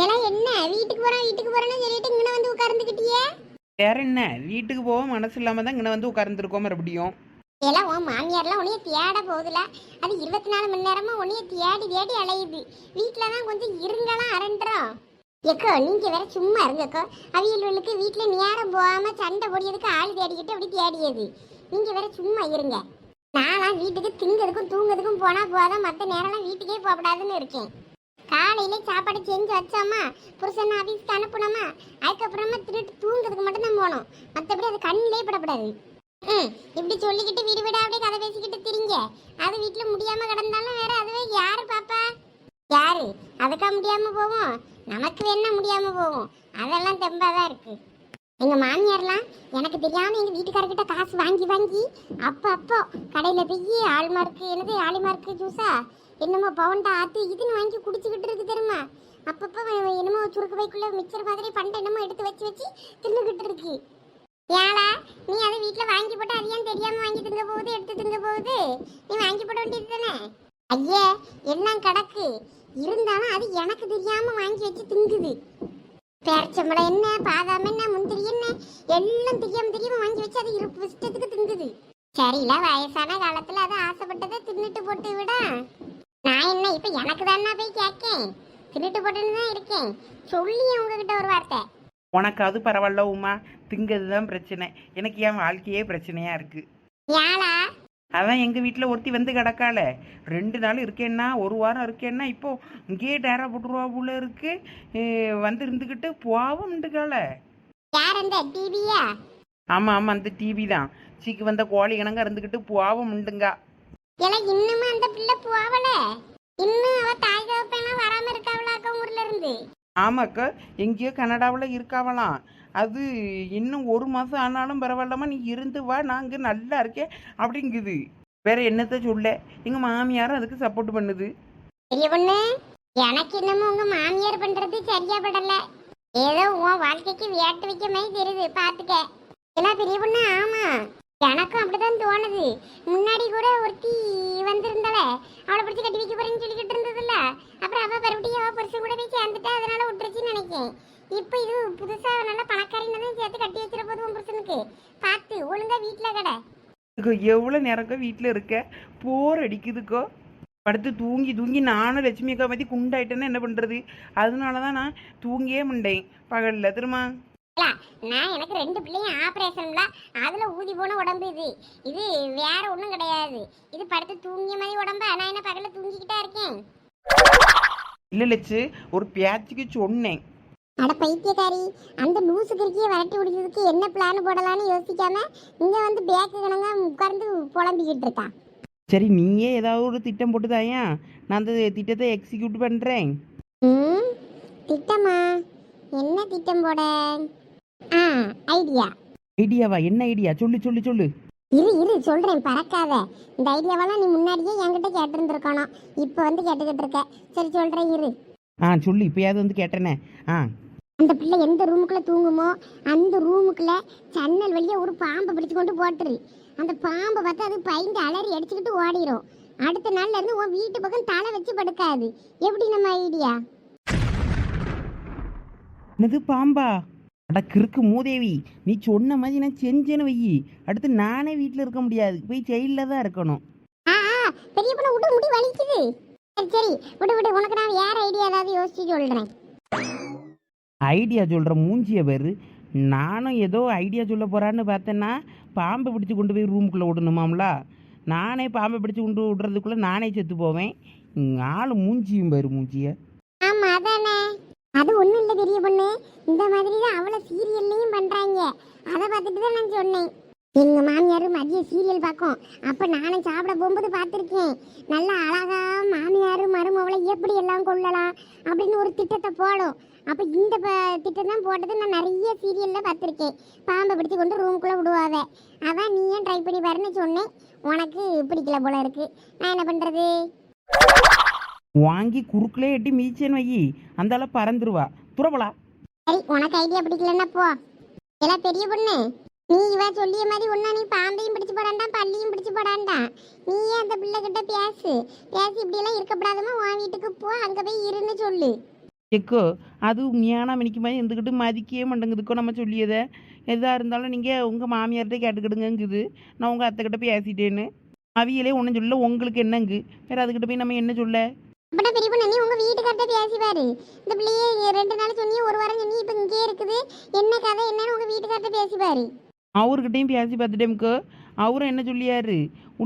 ஏன்னா என்ன? வீட்டுக்கு போறேன் வீட்டுக்கு போறேன்னு சொல்லிட்டு இங்கே வந்து உட்கார்ந்துக்கிட்டியே வேற என்ன? வீட்டுக்கு போக மனசு இல்லாம தான் இங்கே வந்து உட்கார்ந்துருக்கோம் மறுபடியும். எல்லாம் உன் மாமியார்லாம் உன்னைய தேட போகுதுல. அது இருபத்தி நாலு மணி நேரமா உன்னைய தேடி தேடி அலையுது. வீட்டில் தான் கொஞ்சம் இருங்கலாம் அரண்டுறோம் எக்கோ நீங்க வேற சும்மா இருங்கக்கோ அவியல்களுக்கு வீட்டில் நேரம் போகாம சண்டை போடியதுக்கு ஆள் தேடிக்கிட்டு அப்படி தேடியது. நீங்க வேற சும்மா இருங்க. நான்லாம் வீட்டுக்கு திங்கிறதுக்கும் தூங்குறதுக்கும் போனா போதும். மற்ற நேரம்லாம் வீட்டுக்கே போகக்கூடாதுன்னு இருக்கேன். காலையில சாப்பாடு செஞ்சு வச்சோமா? புருஷன் ஆஃபீஸ்க்கு அனுப்பணுமா அதுக்கப்புறமா திருட்டு தூங்குறதுக்கு மட்டும் தான் போகணும் மற்றபடி அது கண்ணிலே படக்கூடாது ம் இப்படி சொல்லிக்கிட்டு வீடு வீடா அப்படியே கதை பேசிக்கிட்டு திரிங்க. அது வீட்டில் முடியாம கிடந்தாலும் வேற அதுவே யாரு பாப்பா? யாரு? அதுக்கா முடியாம போவோம். நமக்கு வேணா முடியாம போவோம். அதெல்லாம் தெம்பாதான் இருக்கு. எங்க மாமியார்லாம் எனக்கு தெரியாம எங்க வீட்டுக்காரர்கிட்ட காசு வாங்கி வாங்கி அப்போ அப்போ கடையில போய் ஆள்மார்க்கு என்னது ஆலிமார்க்கு ஜூஸா என்னமோ பவுண்டா ஆத்து இதுன்னு வாங்கி குடிச்சுக்கிட்டு இருக்கு தெரியுமா? அப்பப்போ என்னமோ சுருக்கு பைக்குள்ள மிச்சர் மாதிரி பண்டை என்னமோ எடுத்து வச்சு வச்சு தின்னுக்கிட்டு இருக்கு. ஏழா நீ அதை வீட்டில் வாங்கி போட்டு அது ஏன் தெரியாமல் வாங்கி திங்க போகுது எடுத்து திங்க போகுது? நீ வாங்கி போட வேண்டியது தானே? ஐயே எல்லாம் கிடக்கு. இருந்தாலும் அது எனக்கு தெரியாமல் வாங்கி வச்சு திங்குது. பேரச்சம்பளம் என்ன பாதாம் என்ன முந்திரி என்ன எல்லாம் தெரியாமல் தெரியாமல் வாங்கி வச்சு அது இருப்பு இஷ்டத்துக்கு திங்குது. சரியில்ல வயசான காலத்தில் அது ஆசைப்பட்டதை தின்னுட்டு போட்டு விட. நான் என்ன இப்ப எனக்கு தானே போய் கேட்கேன். தின்னுட்டு போட்டுன்னு தான் இருக்கேன். சொல்லி உங்ககிட்ட ஒரு வார்த்தை. உனக்கு அது பரவாயில்ல உமா. திங்கிறது தான் பிரச்சனை. எனக்கு என் வாழ்க்கையே பிரச்சனையா இருக்கு. ஏழா அதான் எங்கள் வீட்டில் ஒருத்தி வந்து கிடக்கால ரெண்டு நாள் இருக்கேன்னா ஒரு வாரம் இருக்கேன்னா இப்போ இங்கேயே டேரா போட்டுருவா போல இருக்கு. ஏ, வந்து இருந்துக்கிட்டு போவோம்ட்டுக்கால யார் அந்த டிவியா? ஆமாம் ஆமாம் அந்த டிவி தான். சீக்கு வந்த கோழி கணங்க இருந்துக்கிட்டு போவோம் உண்டுங்க ஏல இன்னும் அந்த பிள்ளை போவல? இன்னும் அவ தாய் தகப்பெல்லாம் வராம இருக்காவளாக்க ஊர்ல இருந்து? ஆமாக்கா எங்கேயோ கனடாவில் இருக்காவலாம் அது இன்னும் ஒரு மாதம் ஆனாலும் பரவாயில்லாம நீ இருந்து வா நான் இங்கே நல்லா இருக்கேன் அப்படிங்குது. வேற என்னத்த சொல்ல? எங்கள் மாமியாரும் அதுக்கு சப்போர்ட் பண்ணுது. பெரிய பொண்ணு எனக்கு இன்னமும் உங்க மாமியார் பண்றது சரியா படல. ஏதோ உன் வாழ்க்கைக்கு வியாட்டு வைக்க மாதிரி தெரியுது பாத்துக்க. எல்லாம் பெரிய பொண்ணு ஆமா. எனக்கும் அப்படிதான் தோணுது. முன்னாடி கூட ஒருத்தி வந்திருந்தால அவளை பிடிச்சி கட்டி வைக்க போறேன்னு சொல்லிக்கிட்டு இருந்ததுல்ல. அப்புறம் அவ மறுபடியும் அவள் புருஷன் கூட போய் சேர்ந்துட்டா அதனால விட்டுருச்சுன்னு நினைக்கேன் இப்போ இது புதுசா நல்ல பணக்காரின்னு சேர்த்து கட்டி வச்சிட போது உன் புருஷனுக்கு. பார்த்து ஒழுங்கா வீட்டுல கடை. எவ்வளோ நேரக்கோ வீட்டில் இருக்க? போர் அடிக்குதுக்கோ. படுத்து தூங்கி தூங்கி நானும் லட்சுமி அக்கா பற்றி குண்டாயிட்டேன்னா என்ன பண்ணுறது அதனால தான் நான் தூங்கியே முண்டேன். பகலில் திரும்ப நான் எனக்கு ரெண்டு பிள்ளையும் ஆபரேஷன்ல அதுல ஊதி போன உடம்பு இது. இது வேற ஒண்ணும் கிடையாது. இது படுத்து தூங்கிய மாதிரி உடம்பு? நான் என்ன பகல்ல தூங்கிக்கிட்டா இருக்கேன்? இல்லை லட்சு ஒரு பேச்சுக்கு சொன்னேன். அட பைத்தியக்காரி அந்த லூசு கிறுக்கியை விரட்டி விடுறதுக்கு என்ன பிளான் போடலாம்னு யோசிக்காம இங்க வந்து பேக்கு கணங்க உட்கார்ந்து புலம்பிக்கிட்டு இருக்கா? சரி நீயே ஏதாவது ஒரு திட்டம் போட்டு தாயா? நான் அந்த திட்டத்தை எக்ஸிக்யூட் பண்ணுறேன் ம் திட்டமா? என்ன திட்டம் போட? ஆ ஐடியா ஐடியாவா என்ன ஐடியா சொல்லு சொல்லு சொல்லு. இரு இரு சொல்றேன் பறக்காத. இந்த ஐடியாவெல்லாம் நீ முன்னாடியே என்கிட்ட கேட்டிருந்துருக்கணும். இப்போ வந்து கேட்டுக்கிட்டு இருக்க. சரி சொல்றேன் இரு. ஆ சொல்லு இப்போயாவது வந்து கேட்டேனே. ஆ. அந்த பிள்ளை எந்த ரூமுக்குள்ள தூங்குமோ அந்த ரூமுக்குள்ள ஜன்னல் வழியா ஒரு பாம்பை பிடிச்சு கொண்டு போட்டுரு. அந்த பாம்பை பார்த்து அது பயந்து அலறி அடிச்சுக்கிட்டு ஓடிரும். அடுத்த நாள்ல இருந்து உன் வீட்டு பக்கம் தலை வச்சு படுக்காது. எப்படி நம்ம ஐடியா என்னது பாம்பா? அட கிறுக்கு மூதேவி நீ சொன்ன மாதிரி நான் செஞ்சேன்னு வை. அடுத்து நானே வீட்டில் இருக்க முடியாது. போய் ஜெயிலில் தான் இருக்கணும். ஆ ஆ, பெரிய பொண்ணு விட்டு முடி வலிக்குது. சரி சரி விடு விடு உனக்கு நான் வேற ஐடியா ஏதாவது யோசிச்சு சொல்றேன். ஐடியா சொல்கிற மூஞ்சிய பேர். நானும் ஏதோ ஐடியா சொல்ல போகிறான்னு பார்த்தேன்னா பாம்பை பிடிச்சி கொண்டு போய் ரூமுக்குள்ளே விடணுமாம்ல? நானே பாம்பை பிடிச்சி கொண்டு விடுறதுக்குள்ளே நானே செத்து போவேன். ஆள் மூஞ்சியும் பேர் மூஞ்சிய. ஆமா அதானே. அது ஒன்றும் இல்லை பெரிய பொண்ணு. இந்த மாதிரி தான் அவ்வளோ சீரியல்லையும் பண்ணுறாங்க அதை பார்த்துட்டு தான் நான் சொன்னேன். எங்கள் மாமியார் மதிய சீரியல் பார்க்கும். அப்போ நானும் சாப்பிட போகும்போது பார்த்துருக்கேன். நல்லா அழகா மாமியார் மருமவளை எப்படி எல்லாம் கொள்ளலாம் அப்படின்னு ஒரு திட்டத்தை போடும். அப்போ இந்த ப- திட்டம் தான் போட்டது நான் நிறைய சீரியலில் பார்த்துருக்கேன். பாம்பை பிடிச்சி கொண்டு ரூமுக்குள்ள விடுவாவே. அதான் நீ ஏன் ட்ரை பண்ணி பாருன்னு சொன்னேன். உனக்கு பிடிக்கல போல இருக்குது நான் என்ன பண்ணுறது வாங்கி குறுக்கிலே எட்டி மீச்சேன்னு வை. அந்தால பறந்துருவா. துறவலா சரி உனக்கு ஐடியா பிடிக்கலன்னா போ. எல்லாம் பெரிய பொண்ணு. நீ இவ சொல்லிய மாதிரி ஒன்னா நீ பாம்பையும் பிடிச்சு போடாண்டா பள்ளியும் பிடிச்சு போடாண்டா? நீயே அந்த பிள்ளை கிட்ட பேசு. பேசி இப்படி எல்லாம் இருக்கப்படாதமா உன் வீட்டுக்கு போ அங்க போய் இருன்னு சொல்லு. எக்கோ அது உண்மையான மணிக்கு மாதிரி இருந்துக்கிட்டு மதிக்கவே மாட்டேங்குதுக்கோ நம்ம சொல்லியதை. எதாக இருந்தாலும் நீங்கள் உங்கள் மாமியார்கிட்ட கேட்டுக்கிடுங்கங்குது. நான் உங்கள் அத்தைக்கிட்ட பேசிட்டேன்னு. அவியலே ஒன்றும் சொல்ல உங்களுக்கு என்னங்கு? வேறு அதுக்கிட்ட போய் நம்ம என்ன சொல்ல? அப்படின்னா பெரிய பொண்ணு நீ உங்க வீட்டுக்கார்ட்ட பேசி பாரு. இந்த பிள்ளையே ரெண்டு நாள் சொன்னி ஒரு வாரம் சொன்னி இப்போ இங்கே இருக்குது. என்ன கதை என்னன்னு உங்க வீட்டுக்கார்ட்ட பேசி பாரு. அவர்கிட்டையும் பேசி பார்த்துட்டேமுக்கோ அவரும் என்ன சொல்லியாரு?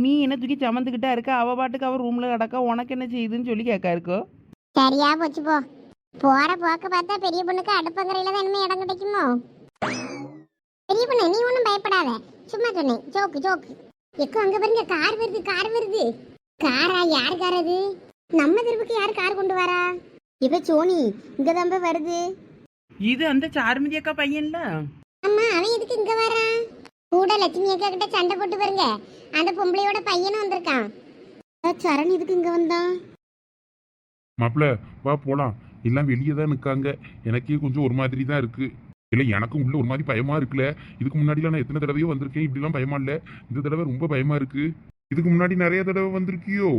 நீ என்ன தூக்கி சமந்துக்கிட்டா இருக்க? அவ பாட்டுக்கு அவர் ரூமில் கிடக்கா உனக்கு என்ன செய்யுதுன்னு சொல்லி கேட்காருக்கோ சரியா போச்சு போ. போற போக்க பார்த்தா பெரிய பொண்ணுக்கு அடுப்பங்கரையில தான் இனிமே இடம் கிடைக்குமோ? பெரிய பொண்ணு நீ ஒன்றும் பயப்படாத. சும்மா சொன்னேன். Joke joke. எக்கோ அங்க பாருங்க கார் வருது கார் வருது. காரா யார் கார் அது நம்ம தெருவுக்கு யார் கார் கொண்டு வரா? இப்ப சோனி இங்க தான் வருது. இது அந்த சாருமதி அக்கா பையன்ல? அம்மா அவன் எதுக்கு இங்க வரான் கூட லட்சுமி அக்கா கிட்ட சண்டை போட்டு பாருங்க. அந்த பொம்பளையோட பையனும் வந்திருக்கான். சரண் எதுக்கு இங்க வந்தான் மாப்பிள வா போலாம். எல்லாம் வெளியே தான் நிற்காங்க எனக்கே கொஞ்சம் ஒரு மாதிரி தான் இருக்கு. இல்லை எனக்கும் உள்ள ஒரு மாதிரி பயமா இருக்குல்ல. இதுக்கு முன்னாடிலாம் நான் எத்தனை தடவையோ வந்திருக்கேன். இப்படிலாம் பயமா இல்லை. இந்த தடவை ரொம்ப பயமா இருக்கு. இதுக்கு முன்னாடி நிறைய தடவை வந்திருக்கியோ?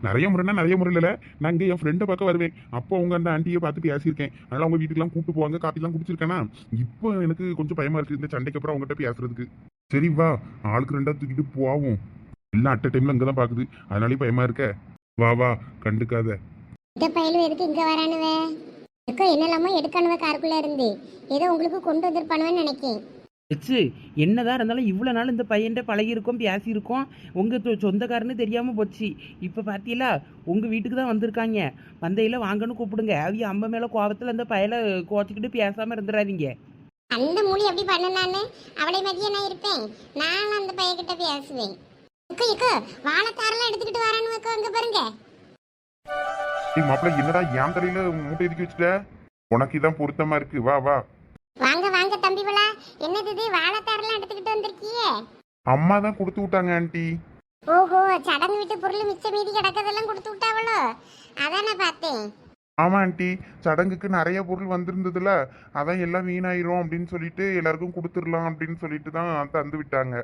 நிறைய முறைனா நிறைய முறையில் நான் இங்கே என் ஃப்ரெண்டை பார்க்க வருவேன். அப்போ அவங்க அந்த ஆண்டியை பார்த்து பேசியிருக்கேன். அதனால் அவங்க வீட்டுக்குலாம் கூப்பிட்டு போவாங்க. காப்பிலாம் குடிச்சிருக்கேன்னா இப்போ எனக்கு கொஞ்சம் பயமா இருக்கு. இந்த சண்டைக்கு அப்புறம் அவங்ககிட்ட பேசுறதுக்கு. சரி வா. ஆளுக்கு ரெண்டா தூக்கிட்டு போவோம். எல்லாம் அட்ட டைம்ல அங்கே தான் பார்க்குது அதனாலே பயமா இருக்க. வா வா. கண்டுக்காத. இந்த பயலும் எதுக்கு இங்க வரானுவே? எக்கோ என்னெல்லாமோ இருந்து. ஏதோ உங்களுக்கு கொண்டு வந்திருப்பானுவேன்னு நினைக்கேன். வச்சு என்னதான் இருந்தாலும் இவ்வளோ நாள் இந்த பையன்கிட்ட பழகியிருக்கோம் பேசியிருக்கோம். உங்கள் சொந்தக்காரன்னு தெரியாமல் போச்சு. இப்போ பார்த்தீங்களா உங்கள் வீட்டுக்கு தான் வந்திருக்காங்க. வந்தையில் வாங்கன்னு கூப்பிடுங்க. அவிய அம்மா மேலே கோவத்தில் அந்த பயலை கோச்சிக்கிட்டு பேசாமல் இருந்துடாதீங்க அந்த மூலி எப்படி பண்ணனான்னு அவளை மதிய நான் இருப்பேன். நான் அந்த பையன்கிட்ட பேசுவேன். எக்கோ எக்கோ வாழைத்தாரெல்லாம் எடுத்துக்கிட்டு வரானு எக்கோ அங்க பாருங்க. மாப்பிள்ள என்னடா என் தலையில மூட்டை எதுக்கி வச்சுட்ட? உனக்கு இதான் பொருத்தமா இருக்கு. வா வா. வாங்க என்னது இது? வாழைத்தாரெல்லாம் எடுத்துக்கிட்டு வந்திருக்கியே. அம்மா தான் கொடுத்து விட்டாங்க ஆண்டி. ஓஹோ சடங்கு விட்டு பொருள் மிச்ச மீதி கிடக்கதெல்லாம் கொடுத்து விட்டாவளோ? அதான் நான் பார்த்தேன். ஆமா ஆண்டி. சடங்குக்கு நிறைய பொருள் வந்திருந்ததுல அதான் எல்லாம் வீணாயிரும் அப்படின்னு சொல்லிட்டு எல்லாருக்கும் கொடுத்துடலாம் அப்படின்னு சொல்லிட்டு தான் தந்து விட்டாங்க.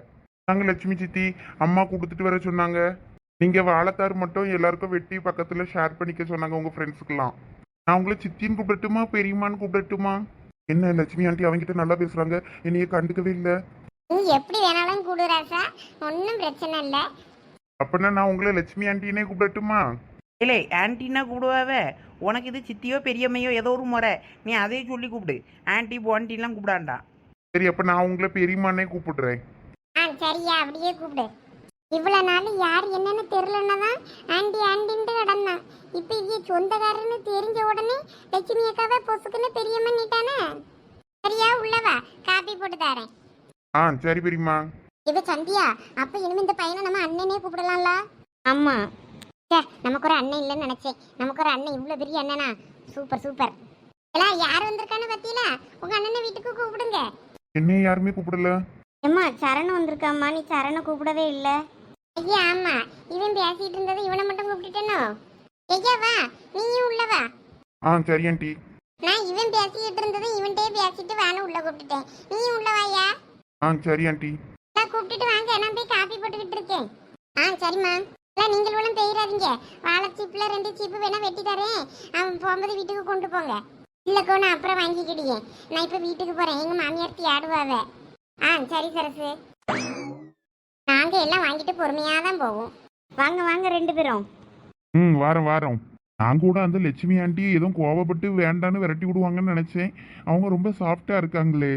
நாங்க லட்சுமி சித்தி அம்மா கொடுத்துட்டு வர சொன்னாங்க. நீங்க வாழைத்தார் மட்டும் எல்லாருக்கும் வெட்டி பக்கத்துல ஷேர் பண்ணிக்க சொன்னாங்க உங்க ஃப்ரெண்ட்ஸுக்கெல்லாம் நான் உங்களை சித்தின்னு கூப்பிடட்டுமா பெரியம்மான்னு கூப்பிடட்டுமா? என்ன லட்சுமி ஆண்டி அவங்கிட்ட நல்லா பேசுறாங்க? என்னைய கண்டுக்கவே இல்லை. நீ எப்படி வேணாலும் கூடு ராசா. ஒன்றும் பிரச்சனை இல்லை. அப்படின்னா நான் உங்களை லட்சுமி ஆண்டினே கூப்பிடட்டுமா? இல்லை ஆன்ட்டின்னா கூப்பிடுவாவ? உனக்கு இது சித்தியோ பெரியம்மையோ ஏதோ ஒரு முறை. நீ அதையே சொல்லி கூப்பிடு. ஆன்ட்டி போன்ட்டிலாம் கூப்பிடாண்டா. சரி அப்ப நான் உங்களை பெரியம்மானே கூப்பிடுறேன். ஆ சரியா அப்படியே கூப்பிடு. இவ்வளோ நாள் யார் என்னன்னு தெரிலன்னா தான் ஆண்டி ஆண்டின்ட்டு கிடந்தான் இப்போ இது சொந்தக்காரன்னு தெரிஞ்ச உடனே லட்சுமி அக்காவை பொசுக்குன்னு பெரியம்மா நீட்டானே? சரியா உள்ளவா காப்பி போட்டு தரேன். ஆ சரி பெரியம்மா. இவ சந்தியா அப்ப இனிமே இந்த பையனை நம்ம அண்ணனே கூப்பிடலாம்ல? ஆமா. சே நமக்கு ஒரு அண்ணன் இல்லைன்னு நினைச்சேன். நமக்கு ஒரு அண்ணன் இவ்வளவு பெரிய அண்ணனா? Super super. எல்லாம் யார் வந்திருக்கான்னு பத்தியில உங்க அண்ணனை வீட்டுக்கு கூப்பிடுங்க. என்னைய யாருமே கூப்பிடல. அம்மா சரண் வந்திருக்காம்மா. நீ சரணை கூப்பிடவே இல்ல. ஐயா ஆமா. இவன் பேசிட்டு இருந்ததை இவனை மட்டும் கூப்பிட்டுட்டனோ? ஐயா வா. நீயும் உள்ள வா. ஆ சரி ஆண்டி. நான் இவன் பேசிட்டு இருந்ததை இவன்ட்டே பேசிட்டு வேணும் உள்ள கூப்பிட்டுட்டேன். நீயும் உள்ள வாயா ஆ சரி ஆண்டி. நான் கூப்பிட்டுட்டு வாங்க. நான் போய் காப்பி போட்டுக்கிட்டு இருக்கேன். ஆ சரிம்மா. இல்லை நீங்கள் ஒன்றும் பெய்யாதீங்க வாழை சீப்பில் ரெண்டு சீப்பு வேணா வெட்டி தரேன். அவன் போகும்போது வீட்டுக்கு கொண்டு போங்க. இல்லைக்கோ நான் அப்புறம் வாங்கிக்கிடுங்க நான் இப்போ வீட்டுக்கு போகிறேன் எங்கள் மாமியார் ஆடுவாவ ஆ சரி சரசு. நாங்கள் எல்லாம் வாங்கிட்டு பொறுமையாக தான் போவோம். வாங்க வாங்க ரெண்டு பேரும். ம் வாரம் வாரம். நான் கூட அந்த லட்சுமி ஆண்டி எதுவும் கோவப்பட்டு வேண்டான்னு விரட்டி விடுவாங்கன்னு நினைச்சேன். அவங்க ரொம்ப சாஃப்டா இருக்காங்களே.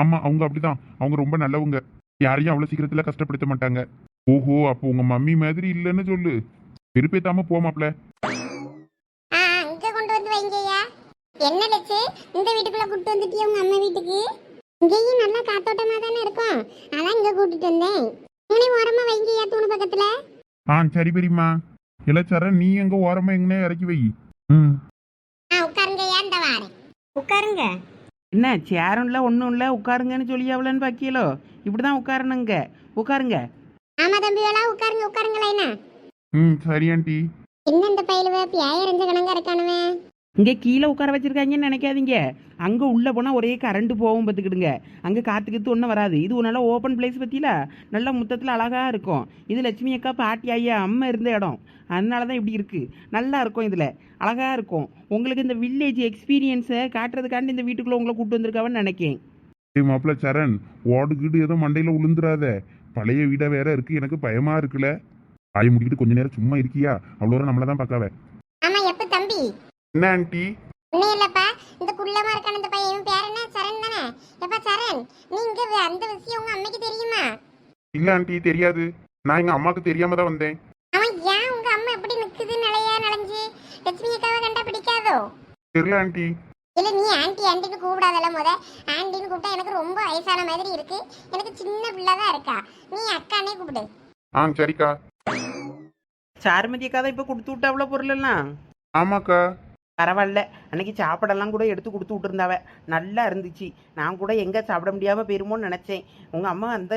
ஆமா அவங்க அப்படிதான். அவங்க ரொம்ப நல்லவங்க. யாரையும் அவ்வளவு சீக்கிரத்துல கஷ்டப்படுத்த மாட்டாங்க. ஓஹோ அப்போ உங்க மம்மி மாதிரி இல்லைன்னு சொல்லு. விருப்பத்தாம போமாப்ல ஆ இங்கே கொண்டு வந்து வைங்கய்யா. என்ன லட்சு இந்த வீட்டுக்குள்ளே கூப்பிட்டு வந்துட்டியா உங்கள் அம்மா வீட்டுக்கு? இங்கேயும் நல்லா காத்தோட்டமாக தானே இருக்கும். அதான் இங்கே கூட்டிட்டு வந்தேன். தூணு பக்கத்தில். ஆ சரி பெரியம்மா. இளச்சரன் நீ எங்க ஓரமா எங்கனே இறக்கி வை. ம். ஆ உட்காருங்கய்யா இந்த வாரேன். உட்காருங்க. என்ன சேரும் இல்லை ஒன்றும் இல்லை உட்காருங்கன்னு சொல்லி அவ்வளோன்னு பாக்கியலோ? இப்படி தான் உட்காரணுங்க. உட்காருங்க. ஆமா தம்பி வேளா உட்காருங்க உட்காருங்களா என்ன ம் சரி ஆண்டி. என்ன இந்த பயிலுவ பியாய ரெஞ்ச கணங்க இருக்கானுவே. இங்கே கீழே உட்கார வச்சுருக்காங்கன்னு நினைக்காதீங்க. அங்கே உள்ளே போனால் ஒரே கரண்ட் போகும் பார்த்துக்கிடுங்க. அங்கே காற்று ஒன்றும் வராது. இது ஒரு நல்ல ஓப்பன் பிளேஸ் பற்றியில நல்ல முத்தத்தில் அழகாக இருக்கும். இது லட்சுமி அக்கா பாட்டி ஐயா அம்மா இருந்த இடம். அதனால தான் இப்படி இருக்குது நல்லா இருக்கும் இதில். அழகாக இருக்கும். உங்களுக்கு இந்த வில்லேஜ் எக்ஸ்பீரியன்ஸை காட்டுறதுக்காண்டி இந்த வீட்டுக்குள்ளே உங்களை கூப்பிட்டு வந்திருக்காவன்னு நினைக்கேன். மாப்பிள்ள சரண் ஓடு கீடு ஏதோ மண்டையில் உளுந்துராத பழைய வீடாக வேற இருக்குது எனக்கு பயமாக இருக்குல்ல. ஆய முடிக்கிட்டு கொஞ்ச நேரம் சும்மா இருக்கியா? அவ்வளோ நம்மளை தான் பார்க்காவே என்ன ஆண்டி? ஒன்னும் இல்லப்பா. இந்த குள்ளமா இருக்கான இந்த பையன் இவன் பேர் என்ன? சரண் தானே? எப்பா சரண்? நீங்க அந்த விஷயம் உங்க அம்மைக்கு தெரியுமா? இல்ல ஆண்டி தெரியாது. நான் எங்க அம்மாக்கு தெரியாம தான் வந்தேன். அவன் ஏன் உங்க அம்மா எப்படி நிக்குது நிலையா நனைஞ்சு லட்சுமி அக்காவை கண்டா பிடிக்காதோ? தெரியல ஆண்டி. இல்ல நீ ஆன்ட்டி ஆன்ட்டின்னு கூப்பிடாதல முத. ஆன்ட்டின்னு கூப்பிட்டா எனக்கு ரொம்ப வயசான மாதிரி இருக்கு. எனக்கு சின்ன பிள்ளை தான் இருக்கா. நீ அக்கானே கூப்பிடு. ஆ சரிக்கா. சாருமதி அக்கா தான் இப்போ கொடுத்து விட்டா அவ்வளோ பொருளெல்லாம் ஆமாக்கா. பரவாயில்ல. அன்னைக்கு சாப்பாடெல்லாம் கூட எடுத்து கொடுத்து விட்டுருந்தாவ. நல்லா இருந்துச்சு. நான் கூட எங்கே சாப்பிட முடியாமல் போயிருமோன்னு நினச்சேன். உங்கள் அம்மா அந்த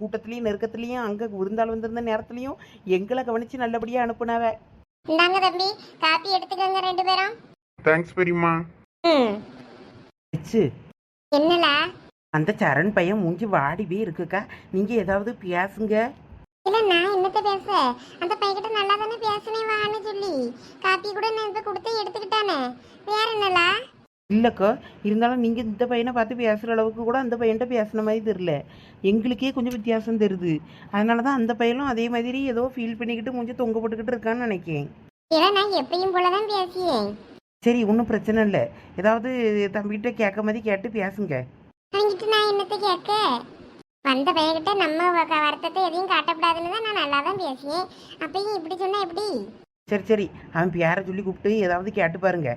கூட்டத்துலேயும் நெருக்கத்துலேயும் அங்கே விருந்தாள் வந்திருந்த நேரத்துலையும் எங்களை கவனித்து நல்லபடியாக அனுப்புனாவ. இந்தாங்க தம்பி காப்பி எடுத்துக்கோங்க ரெண்டு பேரும். தேங்க்ஸ் பெரியம்மா. ம். வச்சு என்னலா? அந்த சரண் பையன் மூஞ்சி வாடி போய் இருக்குக்கா. நீங்கள் ஏதாவது பேசுங்க. இல்ல நான் என்னத்த பேச? அந்த பையன்கிட்ட நல்லா தானே பேசினேன் வான்னு சொல்லி. காப்பி கூட நான் இப்ப கொடுத்து எடுத்துக்கிட்டானே. வேற என்னலா இல்லைக்கா இருந்தாலும் நீங்கள் இந்த பையனை பார்த்து பேசுகிற அளவுக்கு கூட அந்த பையன்கிட்ட பேசுன மாதிரி தெரில எங்களுக்கே கொஞ்சம் வித்தியாசம் தெரியுது. அதனால தான் அந்த பையனும் அதே மாதிரி ஏதோ ஃபீல் பண்ணிக்கிட்டு மூஞ்சி தொங்க போட்டுக்கிட்டு இருக்கான்னு நினைக்கேன். இல்ல நான் எப்பயும் போலதான் பேசியேன். சரி ஒன்றும் பிரச்சனை இல்லை. ஏதாவது தம்பிகிட்ட கேட்க மாதிரி கேட்டு பேசுங்க. அவங்கிட்ட நான் என்னத்த கேட்க? வந்த பையன்கிட்ட நம்ம வருத்தத்தை எதையும் காட்டக்கூடாதுன்னு தான் நான் நல்லா தான் பேசியேன் அப்பயும் இப்படி சொன்னா எப்படி? சரி சரி. அவன் பேரை சொல்லி கூப்பிட்டு ஏதாவது கேட்டு பாருங்க.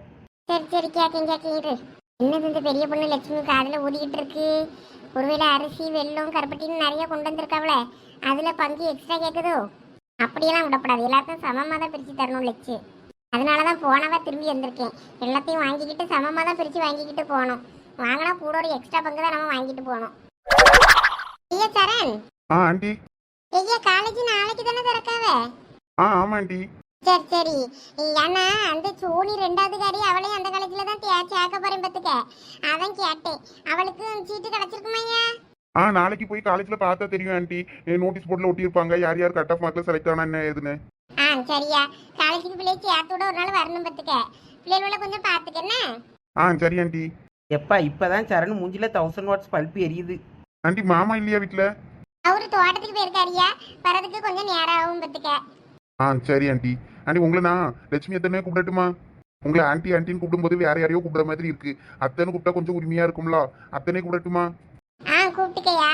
சரி சரி. கேட்கேன் கேட்கேன் என்னது இந்த பெரிய பொண்ணு லட்சுமி காதுல ஊதிக்கிட்டு இருக்கு? ஒருவேளை அரிசி வெல்லம் கருப்பட்டின்னு நிறைய கொண்டு வந்திருக்காவல அதுல பங்கு எக்ஸ்ட்ரா கேட்குதோ அப்படியெல்லாம் விடக்கூடாது எல்லாத்தையும் சமமாக தான் பிரித்து தரணும் லட்சு அதனால தான் போனவா திரும்பி வந்திருக்கேன். எல்லாத்தையும் வாங்கிக்கிட்டு சமமாக தான் பிரித்து வாங்கிக்கிட்டு போகணும் வாங்கினா கூட ஒரு எக்ஸ்ட்ரா பங்கு தான் நம்ம வாங்கிட்டு போகணும் ஐயா சரண். ஆ ஆண்டி. ஐயா காலேஜ் நாளைக்கு தானே திறக்காவே? ஆ ஆமா ஆண்டி. சரி சரி. ஏன்னா அந்த சோனி ரெண்டாவது காரி அவளையும் அந்த காலேஜ்ல தான் தே- சேர்க்க போறேன் பத்துக்க. அதான் கேட்டேன். அவளுக்கு சீட்டு கிடைச்சிருக்குமாய்யா ஆ நாளைக்கு போய் காலேஜ்ல பார்த்தா தெரியும் ஆண்டி. நோட்டீஸ் போர்டில் ஒட்டியிருப்பாங்க. யார் யார் கட் ஆஃப் மார்க்ல செலக்ட் ஆனா என்ன ஏதுன்னு. ஆ சரியா. காலேஜுக்கு பிள்ளைய சேர்த்து விட ஒரு நாள் வரணும் பத்துக்க. பிள்ளைகள கொஞ்சம் பார்த்துக்கண்ணே ஆ சரி ஆண்டி. எப்பா இப்போ தான் சரண் மூஞ்சில தௌசண்ட் வாட்ஸ் பல்ப் எரியுது. ஆண்டி மாமா இல்லையா வீட்டில் அவரு தோட்டத்துக்கு போயிருக்காருயா வரதுக்கு கொஞ்சம் நேரம் ஆகும் பத்துக்க. ஆ சரி ஆண்டி. ஆண்டி உங்களை நான் லட்சுமி அத்தனை கூப்பிடட்டுமா? உங்களை ஆண்டி ஆண்டின்னு கூப்பிடும்போது வேற யாரையோ கூப்பிடுற மாதிரி இருக்கு. அத்தனை கூப்பிட்டா கொஞ்சம் உரிமையா இருக்கும்ல. அத்தனை கூப்பிடட்டுமா? ஆ கூப்பிட்டுக்கயா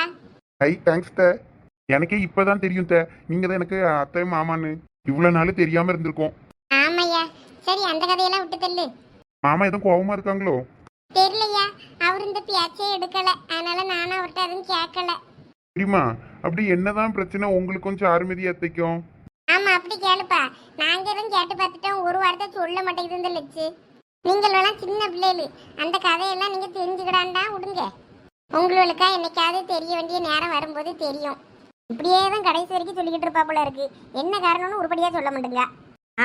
ஐ தேங்க்ஸ் த. எனக்கே இப்பதான் தெரியும் த. நீங்க தான் எனக்கு அத்தை மாமான்னு. இவ்வளவு நாள் தெரியாம இருந்திருக்கோம். ஆமாய்யா. சரி அந்த கதையெல்லாம் விட்டு தள்ளு. மாமா எதுவும் கோவமா இருக்காங்களோ? தெரியலையா. அவர் இந்த பேச்சே எடுக்கல. அதனால நானும் அவர்கிட்ட எதுவும் கேட்கல தெரியுமா அப்படி என்னதான் பிரச்சனை உங்களுக்கும் சாருமதி அத்தைக்கும்? ஆமா அப்படி கேளுப்பா. நாங்க எதுவும் கேட்டு பார்த்துட்டோம். ஒரு வார்த்தை சொல்ல மாட்டேங்குது இந்த லட்சு நீங்கள் எல்லாம் சின்ன பிள்ளைகள். அந்த கதையெல்லாம் நீங்க தெரிஞ்சுக்கிடாண்டா? விடுங்க. உங்களுக்கா என்னைக்காவது தெரிய வேண்டிய நேரம் வரும்போது தெரியும். இப்படியே தான் கடைசி வரைக்கும் சொல்லிக்கிட்டு இருப்பா போல இருக்கு. என்ன காரணம்னு உருப்படியா சொல்ல மாட்டேங்க.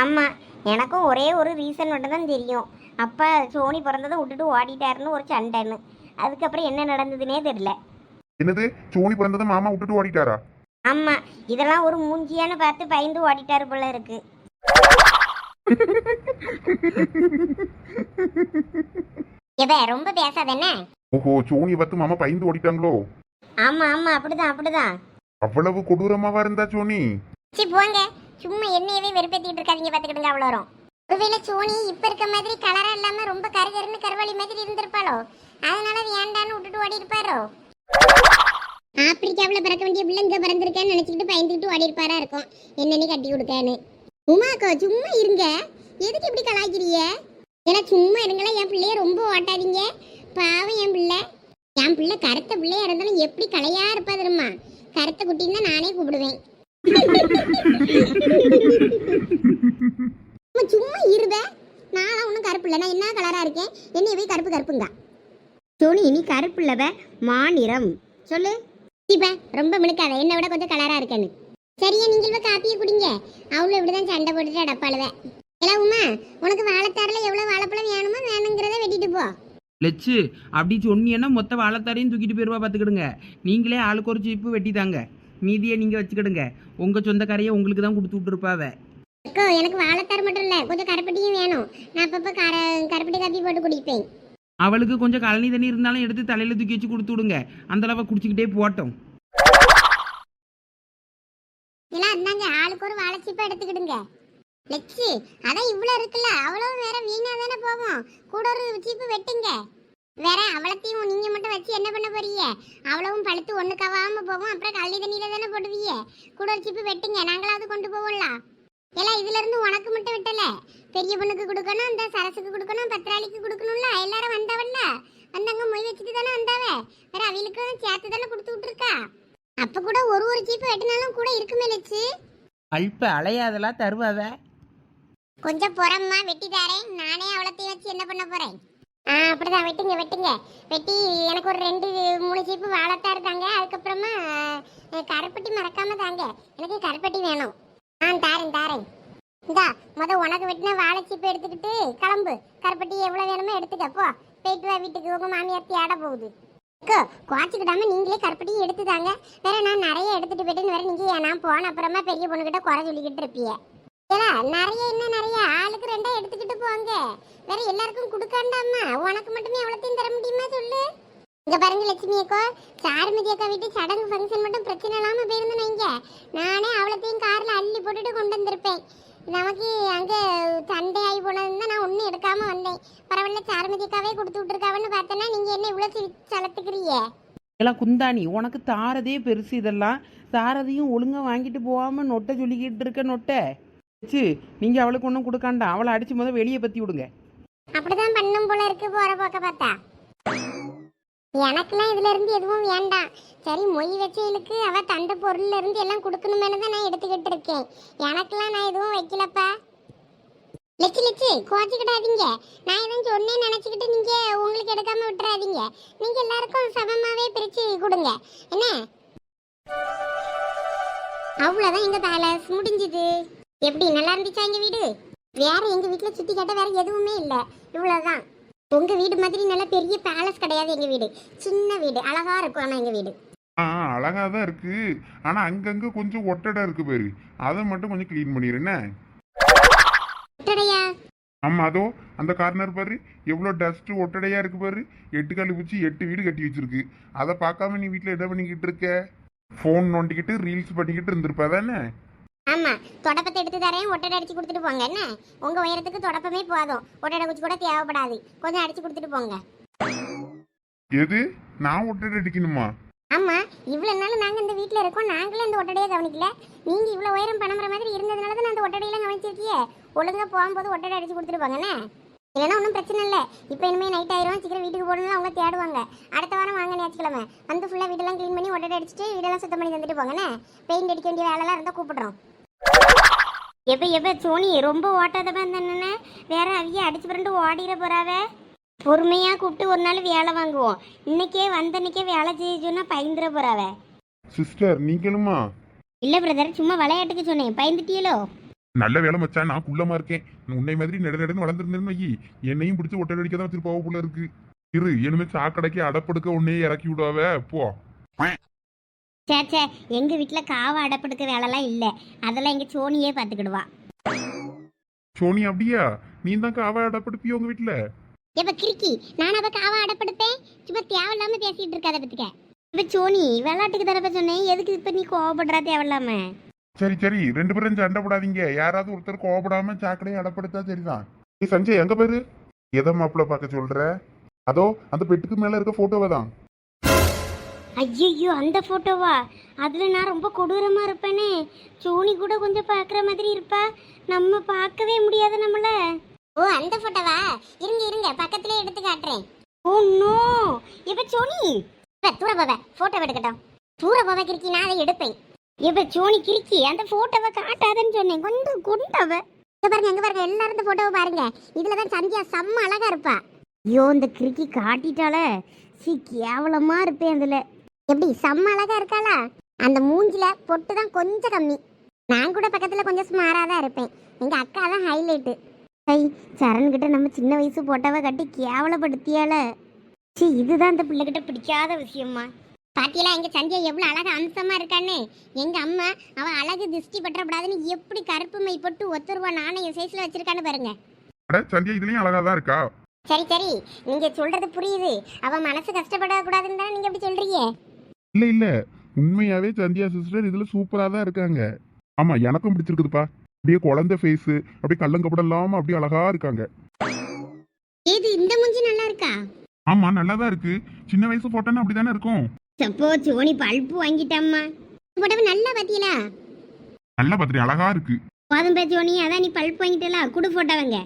ஆமா எனக்கும் ஒரே ஒரு ரீசன் மட்டும் தான் தெரியும். அப்பா சோனி பிறந்ததை விட்டுட்டு ஓடிட்டாருன்னு ஒரு சண்டைன்னு. அதுக்கப்புறம் என்ன நடந்ததுன்னே தெரியல. என்னது? சோனி பிறந்ததை மாமா விட்டுட்டு ஓடிட்டாரா? ஆமா. இதெல்லாம் ஒரு மூஞ்சியான்னு பார்த்து பயந்து ஓடிட்டாரு போல இருக்கு. எவ ரொம்ப பேசாத என்ன? ஓஹோ சோனியை பார்த்து மாமா பயந்து ஓடிட்டாங்களோ? ஆமா ஆமா. அப்படிதான் அப்படிதான். அவ்வளவு கொடூரமாவா இருந்தா சோனி? சி போங்க. சும்மா என்னையவே வெறுப்பேத்திட்டு இருக்காதீங்க. பாத்துக்கிடுங்க அவ்வளோ வரும் ஒருவேளை சோனி இப்ப இருக்க மாதிரி கலரா இல்லாம ரொம்ப கருகருன்னு கருவாளி மாதிரி இருந்திருப்பாளோ? அதனால வேண்டான்னு விட்டுட்டு ஓடி இருப்பாரோ ஆப்பிரிக்காவில் பிறக்க வேண்டிய பிள்ளை இங்க பிறந்திருக்கேன்னு நினைச்சுக்கிட்டு பயந்துக்கிட்டு ஓடி இருப்பாரா இருக்கும். என்னன்னு கட்டி கொடுக்கான்னு. உமாக்கா சும்மா இருங்க. எதுக்கு இப்படி கலாய்க்கிறீங்க? ஏன்னா சும்மா இருங்களா என் பிள்ளைய ரொம்ப ஓட்டாதீங்க. பாவம் என் பிள்ளை. என் பிள்ளை கருத்த பிள்ளையா இருந்தாலும் எப்படி கலையா இருப்பா தெரியுமா? கருத்த குட்டின்னு தான் நானே கூப்பிடுவேன். சும்மா இருத. நானும் ஒன்றும் கருப்பு இல்லை நான் என்ன கலராக இருக்கேன்? என்னைய போய் கருப்பு கருப்புங்க. சோனி நீ கருப்பு இல்லவ மாநிறம். சொல்லு. இப்போ ரொம்ப மினுக்காத. என்னை விட கொஞ்சம் கலராக இருக்கேன்னு. சரியா நீங்கள் போய் காப்பியை குடிங்க. இப்படி இப்படிதான் சண்டை போட்டுட்டு அடப்பாளுவ இல்லை உமா உனக்கு வாழைத்தாரில் எவ்வளோ வாழைப்பழம் வேணுமோ வேணுங்கிறத வெட்டிட்டு போ. லெச்சு அப்படி சொன்னீங்கன்னா மொத்த வாழைத்தாரையும் தூக்கிட்டு போயிருவா பார்த்துக்கிடுங்க நீங்களே ஆளுக்கு ஒரு சீப்பு வெட்டி தாங்க மீதியை நீங்கள் வச்சுக்கிடுங்க. உங்கள் சொந்தக்காரையை உங்களுக்கு தான் கொடுத்து விட்டுருப்பாவே. அக்கோ எனக்கு வாழைத்தார் மட்டும் இல்ல கொஞ்சம் கருப்பட்டியும் வேணும். நான் அப்பப்ப கர கருப்பட்டி காப்பி போட்டு குடிப்பேன். அவளுக்கு கொஞ்சம் கழனி தண்ணி இருந்தாலும் எடுத்து தலையில் தூக்கி வச்சு கொடுத்து விடுங்க. அந்த அளவை குடிச்சிக்கிட்டே போட்டோம் எல்லாம் இருந்தாங்க ஆளுக்கு ஒரு வாழைச்சீப்பா எடுத்துக்கிடுங்க. லட்சு அதான் இவ்வளவு இருக்குல்ல அவ்வளவு வேற வீணா தானே போவோம் கூட ஒரு சீப்பு வெட்டுங்க. வேற அவளத்தையும் நீங்க மட்டும் வச்சு என்ன பண்ண போறீங்க? அவ்வளவும் பழுத்து ஒண்ணு கவாம போவோம் அப்புறம் கள்ளி தண்ணியில தானே போடுவீங்க? கூட ஒரு சீப்பு வெட்டுங்க நாங்களாவது கொண்டு போவோம்லாம் எல்லாம் இதுல இருந்து உனக்கு மட்டும் வெட்டல. பெரிய பொண்ணுக்கு கொடுக்கணும் இந்த சரசுக்கு கொடுக்கணும் பத்திராளிக்கு கொடுக்கணும்ல? எல்லாரும் வந்தவல்ல? வந்தவங்க மொய் வச்சுட்டு தானே வந்தாவ? வேற அவளுக்கும் சேர்த்து தானே கொடுத்து விட்டுருக்கா? அப்ப கூட ஒரு ஒரு சீப்பு வெட்டினாலும் கூட இருக்குமே லட்சு. அல்ப அலையாதெல்லாம் தருவாவ? கொஞ்சம் புறம்மா வெட்டி தாரேன். நானே அவளத்தையும் வச்சு என்ன பண்ண போறேன்? ஆ அப்படிதான். வெட்டுங்க வெட்டுங்க. வெட்டி எனக்கு ஒரு ரெண்டு மூணு சீப்பு வாழைத்தார் தாங்க அதுக்கப்புறமா கருப்பட்டி மறக்காம தாங்க. எனக்கு கருப்பட்டி வேணும். ஆ தாரேன் தாரேன். இந்தா முத உனக்கு வெட்டின வாழைச்சிப்பு எடுத்துக்கிட்டு கிளம்பு. கருப்பட்டி எவ்வளோ வேணுமோ எடுத்துக்க போ. போயிட்டு வா வீட்டுக்கு உங்கள் மாமியார் தேட போகுது. அக்கா குவாச்சிக்கிடாம நீங்களே கருப்பட்டி எடுத்து தாங்க வேற நான் நிறைய எடுத்துட்டு போயிட்டுன்னு வேற நீங்க நான் போன அப்புறமா பெரிய பொண்ணுகிட்ட குறை சொல்லிக்கிட்டு இருப்பீங்க ஏன்னா நிறைய என்ன நிறைய? ஆளுக்கு ரெண்டா எடுத்துக்கிட்டு போங்க வேற எல்லாருக்கும் கொடுக்காண்டாமா உனக்கு மட்டுமே எவ்வளோத்தையும் தர முடியுமா சொல்லு? இங்க பாருங்க லட்சுமி அக்கா. சாருமதி அக்கா வீட்டு சடங்கு ஃபங்க்ஷன் மட்டும் பிரச்சனை இல்லாம போயிருந்தேன் இங்க நானே அவ்வளோத்தையும் கார்ல அள்ளி போட்டுட்டு கொண்டு வந்திருப்பேன். நமக்கு அங்க சண்டை ஆகி போனதுன்னு நான் ஒன்றும் எடுக்காம வந்தேன். பரவாயில்ல சாருமதி அக்காவே கொடுத்து விட்டுருக்காவன்னு பார்த்தேன்னா நீங்க என்ன இவ்வளோ சிரி சலத்துக்கிறீங்க? எல்லாம் குந்தாணி உனக்கு தாரதே பெருசு இதெல்லாம். தாரதையும் ஒழுங்கா வாங்கிட்டு போகாம நொட்டை சொல்லிக்கிட்டு இருக்க நொட்டை. வச்சு நீங்கள் அவளுக்கு ஒன்றும் கொடுக்காண்டா. அவளை அடிச்சு முத வெளியே பற்றி விடுங்க. அப்படிதான் பண்ணும் போல இருக்கு போற போக்க பார்த்தா. எனக்குலாம் இதுல இருந்து எதுவும் வேண்டாம். சரி மொய் வச்சவளுக்கு அவ தண்ட பொருள்ல இருந்து எல்லாம் கொடுக்கணுமேனு தான் நான் எடுத்துக்கிட்டு இருக்கேன். எனக்குலாம் நான் எதுவும் வைக்கலப்பா. லெச்சு லெச்சு கோச்சிக்கிடாதீங்க. நான் எதுவும் சொன்னேன்னு நினைச்சுக்கிட்டு நீங்க உங்களுக்கு எடுக்காம விட்டுறாதீங்க. நீங்க எல்லாருக்கும் சமமாவே பிரிச்சு கொடுங்க. என்ன? அவ்வளவுதான் எங்க பேலஸ் முடிஞ்சுது. எப்படி நல்லா இருந்துச்சா எங்க வீடு? வேற எங்க வீட்டில் சுத்தி கேட்ட வேற எதுவுமே இல்ல. இவ்வளவுதான். உங்க வீடு மாதிரி நல்ல பெரிய பேலஸ் கிடையாது எங்க வீடு. சின்ன வீடு அழகா இருக்கும் ஆனா எங்க வீடு. ஆ அழகா தான் இருக்கு. ஆனா அங்கங்க கொஞ்சம் ஒட்டடை இருக்கு பாரு. அதை மட்டும் கொஞ்சம் க்ளீன் பண்ணிருஎன்ன ஒட்டடையா? ஆமா அதோ அந்த கார்னர் பாரு. எவ்வளோ டஸ்ட் ஒட்டடையா இருக்கு பாரு. எட்டு காலு பூச்சி எட்டு வீடு கட்டி வச்சிருக்கு. அதை பார்க்காம நீ வீட்டில் என்ன பண்ணிக்கிட்டு இருக்க? ஃபோன் நோண்டிக்கிட்டு ரீல்ஸ் பண்ணிக்கிட்டு இருந்திருப்பா தானே ஆமா தொடப்பத்தை எடுத்து தரேன் ஒட்டடை அடிச்சு கொடுத்துட்டு போங்க என்ன? உங்க உயரத்துக்கு தொடப்பமே போதும். ஒட்டடை குச்சி கூட தேவைப்படாது. கொஞ்சம் அடிச்சு கொடுத்துட்டு போங்க. எது? நான் ஒட்டடை அடிக்கணுமா? ஆமா இவ்வளவு நாள் நாங்க இந்த வீட்ல இருக்கோம். நாங்களும் இந்த ஒட்டடையை கவனிக்கல. நீங்க இவ்வளவு உயரம் பணம்புற மாதிரி இருந்ததுனால தான் அந்த ஒட்டடையெல்லாம் கவனிச்சிருக்கியே ஒழுங்கா போகும்போது ஒட்டடை அடிச்சு கொடுத்துட்டு போங்கண்ணே இல்லைன்னா ஒன்றும் பிரச்சனை இல்லை. இப்போ இனிமேல் நைட் ஆயிரும். சீக்கிரம் வீட்டுக்கு போகணும்னு அவங்க தேடுவாங்க. அடுத்த வாரம் வாங்க ஞாயிற்றுக்கிழமை. வந்து ஃபுல்லாக வீடெல்லாம் க்ளீன் பண்ணி ஒட்டடை அடிச்சுட்டு வீடெல்லாம் சுத்தம் பண்ணி தந்துட்டு போங்கண்ணே பெயிண்ட் அடிக்க வேண்டிய வேலைலாம் இருந்தால் கூப்பிடுறோம். எப்ப எப்ப? சோனி ரொம்ப ஓட்டாதமா இருந்தானே வேற அவிய அடிச்சு புரண்டு ஓடிட போறாவே. பொறுமையா கூப்பிட்டு ஒரு நாள் வேலை வாங்குவோம். இன்னைக்கே வந்த அன்னைக்கே வேலை செய்ய சொன்னா பயந்துட போறாவே. சிஸ்டர் நீங்களுமா? இல்ல பிரதர் சும்மா விளையாட்டுக்கு சொன்னேன். பயந்துட்டீங்களோ நல்ல வேலை மச்சான் நான் குள்ளமா இருக்கேன். உன்னை மாதிரி நெடு நெடுன்னு வளர்ந்துருந்தேன்னு வை என்னையும் பிடிச்சி ஒட்டடை அடிக்க தான் வச்சிருப்பாவ போல இருக்கு. இரு இனிமே சாக்கடைக்கு அடப்படுக்க உன்னையே இறக்கி விடுவாவ. போ. சே சே எங்க வீட்ல காவ அடப்படுக்க வேலைலாம் இல்ல. அதெல்லாம் எங்க சோனியே பாத்துக்கிடுவா. சோனி அப்படியா? நீ தான் காவா அடப்படுப்பியோ உங்க வீட்டுல எப்ப கிறுக்கி? நான் அவ காவ அடப்படுப்பேன்? சும்மா தேவையில்லாம பேசிட்டு இருக்காத பத்துக்க. இப்ப சோனி விளையாட்டுக்கு தரப்ப சொன்னேன். எதுக்கு இப்ப நீ கோவப்படுறா தேவையில்லாம? சரி சரி ரெண்டு பேரும் சண்டை போடாதீங்க. யாராவது ஒருத்தர் கோவப்படாம சாக்கடையை அடப்படுத்தா சரிதான். நீ சஞ்சய் எங்க பேரு? எதை மாப்பிள்ள பார்க்க சொல்ற? அதோ அந்த பெட்டுக்கு மேல இருக்க போட்டோவை தான். ஐயோ அந்த போட்டோவா? அதுல நான் ரொம்ப கொடூரமா இருப்பேனே. சோனி கூட கொஞ்சம் பாக்குற மாதிரி இருப்பா. நம்ம பார்க்கவே முடியாது நம்மள. ஓ அந்த போட்டோவா? இருங்க இருங்க பக்கத்துல எடுத்து காட்டுறேன். Oh no. இப்ப சோனி? இப்ப தூர போவ போட்டோ எடுக்கட்டும். தூர போவ கிறுக்கி நான் அதை எடுப்பேன். இப்ப சோனி கிறுக்கி அந்த போட்டோவை காட்டாதன்னு சொன்னேன். கொஞ்சம் குண்டவ. இங்க பாருங்க எங்க பாருங்க எல்லாரும் இந்த போட்டோவை பாருங்க. இதுலதான் சந்தியா செம்ம அழகா இருப்பா. ஐயோ இந்த கிறுக்கி காட்டிட்டால சி கேவலமா இருப்பேன் அதுல. எப்படி செம்ம அழகா இருக்காளா? அந்த மூஞ்சில பொட்டு தான் கொஞ்சம் கம்மி. நான் கூட பக்கத்துல கொஞ்சம் ஸ்மாரா தான் இருப்பேன். எங்க அக்கா தான் ஹைலைட்டு ஐ சரண்கிட்ட நம்ம சின்ன வயசு போட்டவ கட்டி கேவலப்படுத்தியால. சி இதுதான் இந்த பிள்ளைகிட்ட பிடிக்காத விஷயமா பாத்தியலா எங்க சந்தியா எவ்வளவு அழகா அம்சமா இருக்கான்னு. எங்க அம்மா அவ அழகு திருஷ்டி பற்றப்படாதுன்னு எப்படி கருப்பு மை போட்டு ஒத்து ரூபா நாணயம் சைஸ்ல வச்சிருக்கான்னு பாருங்க. அட சந்தியா இதுலயும் அழகா தான் இருக்கா? சரி சரி நீங்க சொல்றது புரியுது. அவ மனசு கஷ்டப்படக்கூடாதுன்னு தானே நீங்க அப்படி சொல்றீங்க? இல்ல இல்ல. உண்மையாவே சந்தியா சிஸ்டர் இதுல சூப்பரா தான் இருக்காங்க. ஆமா எனக்கும் பிடிச்சிருக்குதுப்பா. அப்படியே குழந்தை ஃபேஸ் அப்படியே கள்ளங்கப்படம் இல்லாம அப்படியே அழகா இருக்காங்க. ஏது இந்த மூஞ்சி நல்லா இருக்கா? ஆமா நல்லா தான் இருக்கு. சின்ன வயசு போட்டோன்னா அப்படிதானே இருக்கும். சப்போ சோனி பல்ப்பு வாங்கிட்டம்மா. போட்டவ நல்லா பாத்தியலா நல்லா பாத்திரி அழகா இருக்கு. போதும் பே சோனி அதான் நீ பல்ப்பு வாங்கிட்டல. குடு போட்டோவங்க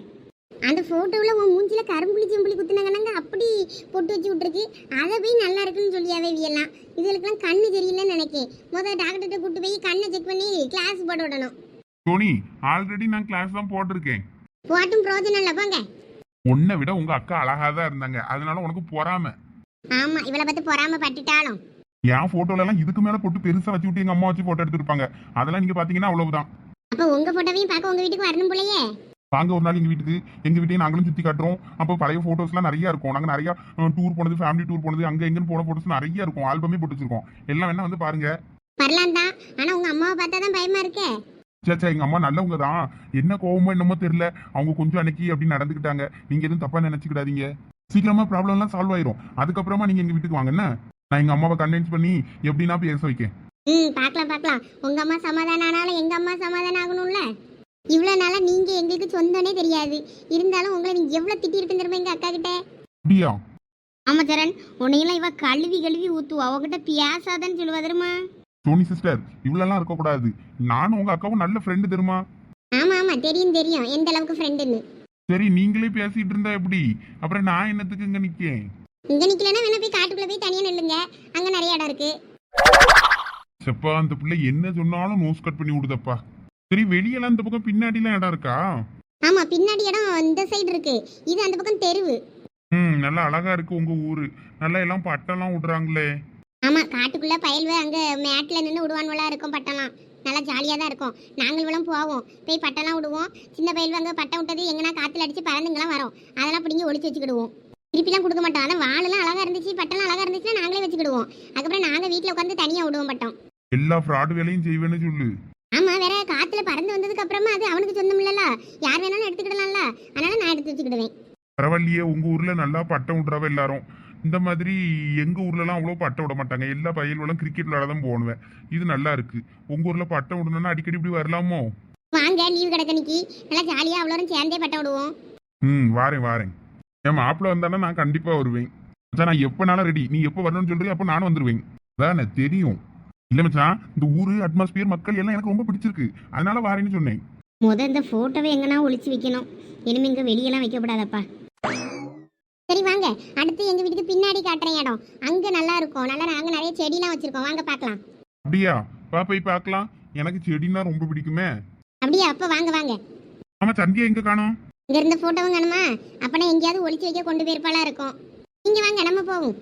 அந்த போட்டோவில் உன் மூஞ்சில கரும்புளி செம்புளி குத்துனாங்கன்னாங்க. அப்படி பொட்டு வச்சு விட்டுருக்கு. அதை போய் நல்லா இருக்குன்னு சொல்லியாவே வியலாம் இதுகளுக்கெல்லாம் கண்ணு தெரியலன்னு நினைக்கேன். முதல்ல டாக்டர்கிட்ட கூட்டு போய் கண்ணை செக் பண்ணி கிளாஸ் போட விடணும். டோனி ஆல்ரெடி நான் கிளாஸ் தான் போட்டிருக்கேன். போட்டும் பிரோஜனம் இல்லை போங்க. உன்னை விட உங்க அக்கா அழகா தான் இருந்தாங்க. அதனால உனக்கு பொறாம. ஆமா இவளை பத்தி பொறாம பட்டுட்டாலும். என் போட்டோல எல்லாம் இதுக்கு மேல போட்டு பெருசா வச்சு விட்டு எங்க அம்மா வச்சு போட்டோ எடுத்திருப்பாங்க. அதெல்லாம் நீங்க பாத்தீங்கன்னா அவ்வளவுதான். அப்ப உங்க போட்டோவையும் பார்க்க உங்க வீட்டுக்கு வரணும் போலயே. வாங்க ஒரு நாள் எங்க வீட்டுக்கு. எங்க வீட்டையும் நாங்களும் சுத்தி காட்டுறோம். அப்போ பழைய போட்டோஸ்லாம் நிறைய இருக்கும். நாங்க நிறைய டூர் போனது ஃபேமிலி டூர் போனது அங்க எங்கன்னு போன போட்டோஸ் நிறைய இருக்கும். ஆல்பமே போட்டு வச்சிருக்கோம். எல்லாம் வேணா வந்து பாருங்க. வரலாம் தான் ஆனா உங்க அம்மாவை பார்த்தா தான் பயமா இருக்கே? சே சே எங்க அம்மா நல்லவங்க தான் என்ன கோவமோ என்னமோ தெரியல. அவங்க கொஞ்சம் அன்னைக்கு அப்படி நடந்துக்கிட்டாங்க. நீங்க எதுவும் தப்பா நினைச்சுக்கிடாதீங்க. சீக்கிரமா ப்ராப்ளம் எல்லாம் சால்வ் ஆயிரும். அதுக்கப்புறமா நீங்க எங்க வீட்டுக்கு வாங்க என்ன? நான் எங்க அம்மாவை கன்வின்ஸ் பண்ணி எப்படின்னா பேச வைக்கேன். ம் பார்க்கலாம் பார்க்கலாம். உங்க அம்மா சமாதானம் ஆனாலும் எங்க அம்மா சமாதானம் ஆகணும்ல? இவ்வளோ நாளா நீங்க எங்களுக்கு சொந்தனே தெரியாது. இருந்தாலும் உங்களை நீங்க எவ்வளவு திட்டிருப்பேன் தெரியுமா எங்க அக்கா கிட்ட? அப்படியா? ஆமா சரண் உன்னையெல்லாம் இவ கழுவி கழுவி ஊத்துவா. அவகிட்ட பியாசாதன்னு சொல்லுவா தெரியுமா? சோனி சிஸ்டர் இவ்வளெல்லாம் இருக்கக்கூடாது. நானும் உங்க அக்காவும் நல்ல ஃப்ரெண்டு தெரியுமா? ஆமா ஆமா. தெரியும் தெரியும். எந்த அளவுக்கு ஃப்ரெண்டுன்னு சரி நீங்களே பேசிட்டு இருந்தா எப்படி? அப்புறம் நான் என்னத்துக்கு இங்க நிக்கேன்? இங்க நிக்கலன்னா வேணா போய் காட்டுக்குள்ள போய் தனியா நில்லுங்க. அங்க நிறைய இடம் இருக்கு. செப்பா அந்த பிள்ளை என்ன சொன்னாலும் நோஸ் கட் பண்ணி விடுதப்பா. சரி வெளியெல்லாம் இந்த பக்கம் பின்னாடிலாம் இடம் இருக்கா? ஆமா பின்னாடி இடம் இந்த சைடு இருக்கு. இது அந்த பக்கம் தெருவு. ம் நல்லா அழகா இருக்கு உங்க ஊரு. நல்லா எல்லாம் பட்டெல்லாம் விடுறாங்களே. ஆமா காட்டுக்குள்ள பயல்வே அங்க மேட்ல நின்று விடுவான்வெல்லாம் இருக்கும் பட்டம்லாம். நல்லா ஜாலியாக தான் இருக்கும். நாங்களும் போவோம். போய் பட்டம்லாம் விடுவோம். சின்ன பயல்வு அங்கே பட்டம் விட்டது. எங்கன்னா காத்துல அடிச்சு பறந்துங்களாம் வரும். அதெல்லாம் பிடிங்கி ஒளிச்சு வச்சுக்கிடுவோம். திருப்பிலாம் கொடுக்க மாட்டோம். ஆனால் வாழெல்லாம் அழகா இருந்துச்சு. பட்டம்லாம் அழகா இருந்துச்சுன்னா நாங்களே வச்சுக்கிடுவோம். அதுக்கப்புறம் நாங்கள் வீட்டில் உட்காந்து தனியாக விடுவோம் பட்டம். எல்லா ஃப்ராட் வேலையும் செய்வேன்னு சொல்லு. ஆமா வேற காத்துல பறந்து வந்ததுக்கு அப்புறமா அது அவனுக்கு சொந்தம் இல்லல்ல. யார் வேணாலும் எடுத்துக்கிடலாம்ல. அதனால நான் எடுத்து வச்சுக்கிடுவேன். பரவாயில்லையே உங்க ஊர்ல நல்லா பட்டம் விடுறவ எல்லாரும். இந்த மாதிரி எங்க ஊர்லலாம் அவ்வளோ பட்டம் விட மாட்டாங்க. எல்லா பயில்களும் கிரிக்கெட் விளையாட தான் போனுவேன். இது நல்லா இருக்கு. உங்க ஊர்ல பட்டம் விடணும்னா அடிக்கடி இப்படி வரலாமோ? வாங்க லீவ் கிடக்கணிக்கு நல்லா ஜாலியாக அவ்வளோ சேர்ந்தே பட்டம் விடுவோம். ம் வாரேன் வாரேன். என் மாப்பிள்ள வந்தானா நான் கண்டிப்பா வருவேன். மச்சான் நான் எப்பனாலும் ரெடி நீ எப்போ வரணும்னு சொல்றியோ அப்போ நானும் வந்துருவேன். அதானே தெரியும். இல்ல மச்சான் இந்த ஊரு அட்மாஸ்பியர் மக்கள் எல்லாம் எனக்கு ரொம்ப பிடிச்சிருக்கு. அதனால வாரேன்னு சொன்னேன். முத இந்த போட்டோவை எங்கன்னா ஒளிச்சு வைக்கணும். இனிமே இங்க வெளியெல்லாம் வைக்கப்படாதப்பா சரி வாங்க. அடுத்து எங்க வீட்டுக்கு பின்னாடி காட்டுறேன் இடம். அங்க நல்லா இருக்கும். நல்லா நாங்க நிறைய செடிலாம் வச்சிருக்கோம். வாங்க பார்க்கலாம். அப்படியா? வா போய் பார்க்கலாம். எனக்கு செடினா ரொம்ப பிடிக்குமே. அப்படியா? அப்ப வாங்க வாங்க. ஆமா சந்தியா எங்க காணோம்? இங்க இருந்த போட்டோவும் காணுமா? அப்பனா எங்கேயாவது ஒளிச்சு வைக்க கொண்டு போயிருப்பாளா இருக்கும். நீங்க வாங்க நம்ம போவோம்.